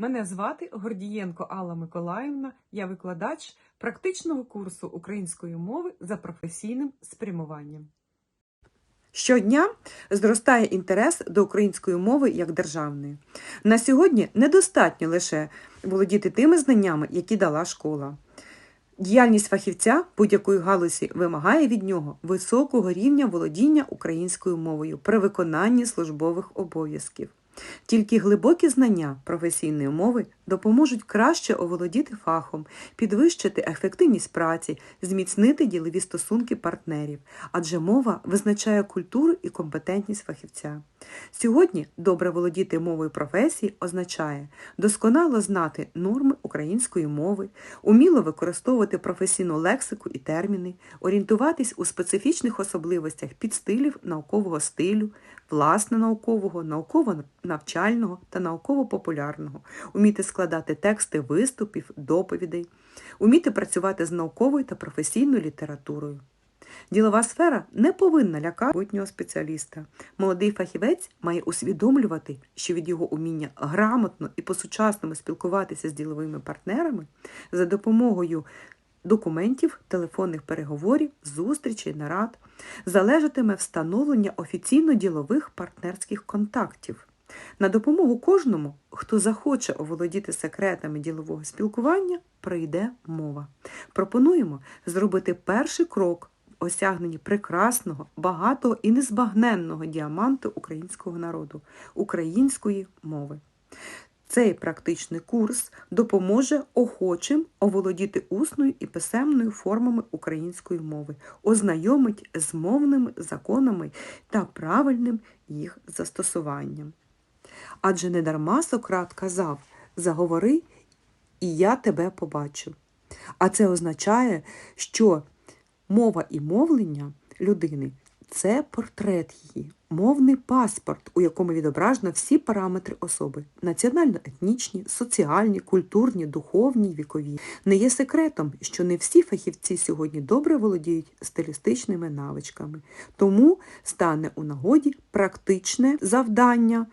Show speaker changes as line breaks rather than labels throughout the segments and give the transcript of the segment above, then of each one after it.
Мене звати Гордієнко Алла Миколаївна. Я викладач практичного курсу української мови за професійним спрямуванням. Щодня зростає інтерес до української мови як державної. На сьогодні недостатньо лише володіти тими знаннями, які дала школа. Діяльність фахівця будь-якої галузі вимагає від нього високого рівня володіння українською мовою при виконанні службових обов'язків. Тільки глибокі знання професійної мови допоможуть краще оволодіти фахом, підвищити ефективність праці, зміцнити ділові стосунки партнерів, адже мова визначає культуру і компетентність фахівця. Сьогодні добре володіти мовою професії означає досконало знати норми української мови, уміло використовувати професійну лексику і терміни, орієнтуватись у специфічних особливостях підстилів наукового стилю, власне наукового, науково-навчального та науково-популярного, уміти складати тексти виступів, доповідей, уміти працювати з науковою та професійною літературою. Ділова сфера не повинна лякати майбутнього спеціаліста. Молодий фахівець має усвідомлювати, що від його уміння грамотно і по-сучасному спілкуватися з діловими партнерами за допомогою документів, телефонних переговорів, зустрічей, нарад залежатиме встановлення офіційно-ділових партнерських контактів. На допомогу кожному, хто захоче оволодіти секретами ділового спілкування, прийде мова. Пропонуємо зробити перший крок осягненні прекрасного, багатого і незбагненного діаманту українського народу української мови. Цей практичний курс допоможе охочим оволодіти усною і писемною формами української мови, ознайомить з мовними законами та правильним їх застосуванням. Адже недарма Сократ казав заговори, і я тебе побачу. А це означає, що мова і мовлення людини це портрет її, мовний паспорт, у якому відображено всі параметри особи національно-етнічні, соціальні, культурні, духовні, вікові. Не є секретом, що не всі фахівці сьогодні добре володіють стилістичними навичками, тому стане у нагоді практичне завдання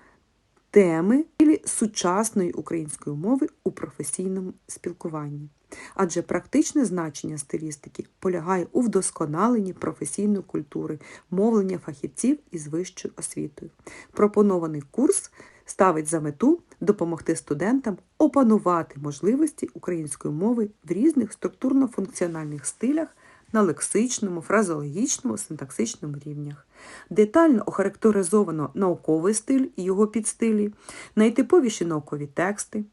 теми сучасної української мови у професійному спілкуванні. Адже практичне значення стилістики полягає у вдосконаленні професійної культури, мовлення фахівців із вищою освітою. Пропонований курс ставить за мету допомогти студентам опанувати можливості української мови в різних структурно-функціональних стилях на лексичному, фразеологічному, синтаксичному рівнях. Детально охарактеризовано науковий стиль і його підстилі, найтиповіші наукові тексти,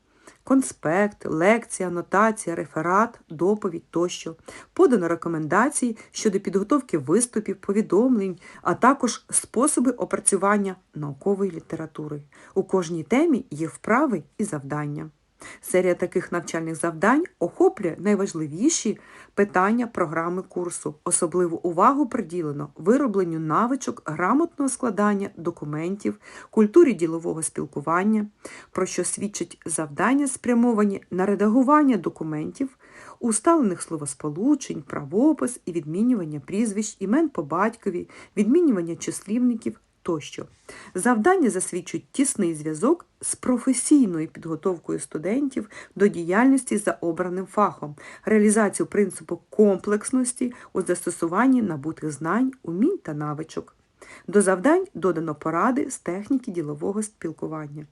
конспект, лекція, анотація, реферат, доповідь тощо. Подано рекомендації щодо підготовки виступів, повідомлень, а також способи опрацювання наукової літератури. У кожній темі є вправи і завдання. Серія таких навчальних завдань охоплює найважливіші питання програми курсу. Особливу увагу приділено виробленню навичок грамотного складання документів, культурі ділового спілкування, про що свідчать завдання, спрямовані на редагування документів, усталених словосполучень, правопис і відмінювання прізвищ, імен по батькові, відмінювання числівників тощо. Завдання засвідчують тісний зв'язок з професійною підготовкою студентів до діяльності за обраним фахом, реалізацію принципу комплексності у застосуванні набутих знань, умінь та навичок. До завдань додано поради з техніки ділового спілкування.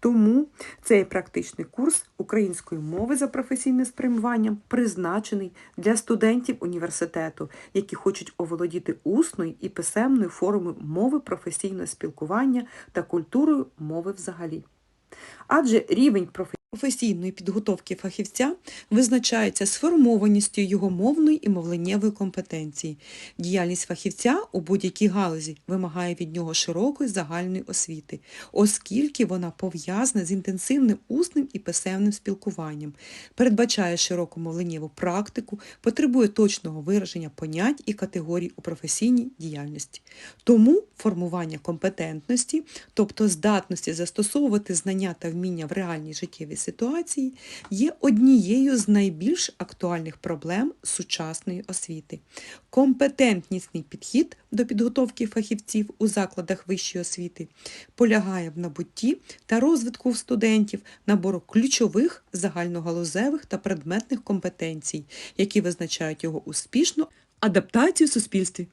Тому цей практичний курс української мови за професійним спрямуванням призначений для студентів університету, які хочуть оволодіти усною і писемною формою мови професійного спілкування та культурою мови взагалі. Адже рівень професійної професійної підготовки фахівця визначається сформованістю його мовної і мовленнєвої компетенції. Діяльність фахівця у будь-якій галузі вимагає від нього широкої загальної освіти, оскільки вона пов'язана з інтенсивним усним і писемним спілкуванням, передбачає широку мовленнєву практику, потребує точного вираження понять і категорій у професійній діяльності. Тому формування компетентності, тобто здатності застосовувати знання та вміння в реальній життєвій ситуації є однією з найбільш актуальних проблем сучасної освіти. Компетентнісний підхід до підготовки фахівців у закладах вищої освіти полягає в набутті та розвитку в студентів набору ключових загальногалузевих та предметних компетенцій, які визначають його успішну адаптацію в суспільстві.